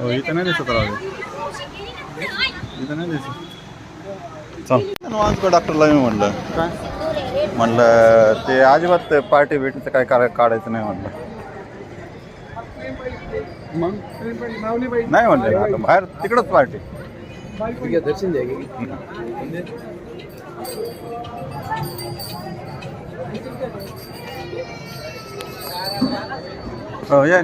हो इथं नाही दिसत राहू इथं नाही दिसत चल. डॉक्टरला मी म्हणलं. म्हणलं ते अजिबात पार्टी बिटीचं काय काढ- काढायचं नाही म्हणलं. नाही म्हणलं आता बाहेर तिकडंच पार्टी दर्शन द्या हो या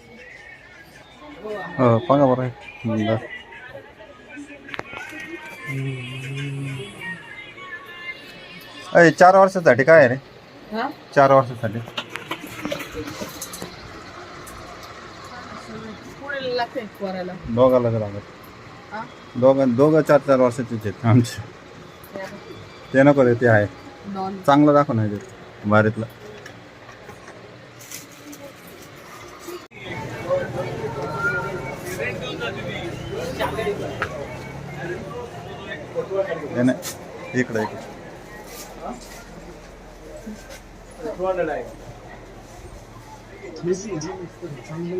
हो बघा बरं. बरं. अय चार वर्षासाठी काय रे? चार वर्षासाठी. दोघाला लागत दोघं दोघं चार चार वर्षाचेच आहेत आमचे. ते नको रे ते आहे. चांगलं दाखव नाही भारीतलं नाही इकडं इकडं.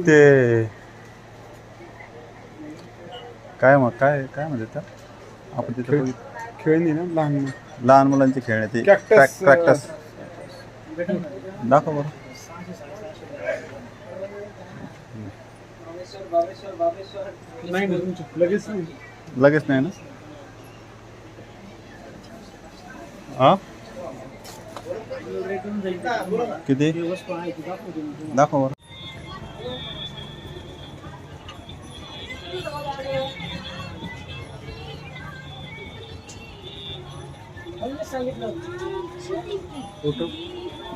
ते काय मग काय काय म्हणतात त्या? आपण तिथे. खेळणी ना लहान लहान मुलांची खेळणे ती. Cactus, प्रॅक्टस दाखव बरं. नाही लगेच नाही. लगेच नाही ना? हा? किती? दाखव बरं.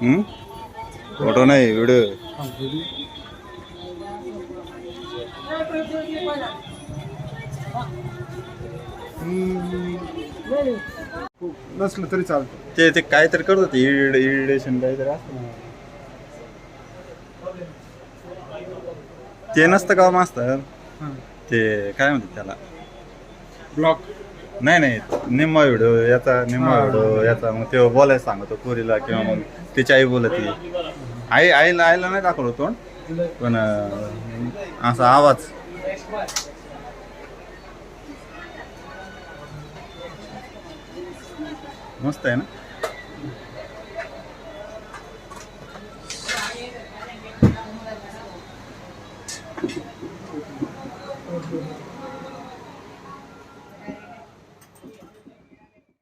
हम्म? फोटो नाही व्हिडिओ. नसलं तरी चालतं. ते ते काहीतरी करत होते इरिडेशन काहीतरी असतं ना. ते नसतं का मास्तर? ते काय म्हणतात त्याला? ब्लॉक नाही नाही निम्मा व्हिडिओ याचा निम्मा व्हिडिओ याचा मग ते बोलायला सांगतो पोरीला किंवा मग तिची आई बोलत. आई आईला आईला नाही दाखवलं तोंड? पण असा आवाज. मस्त आहे ना?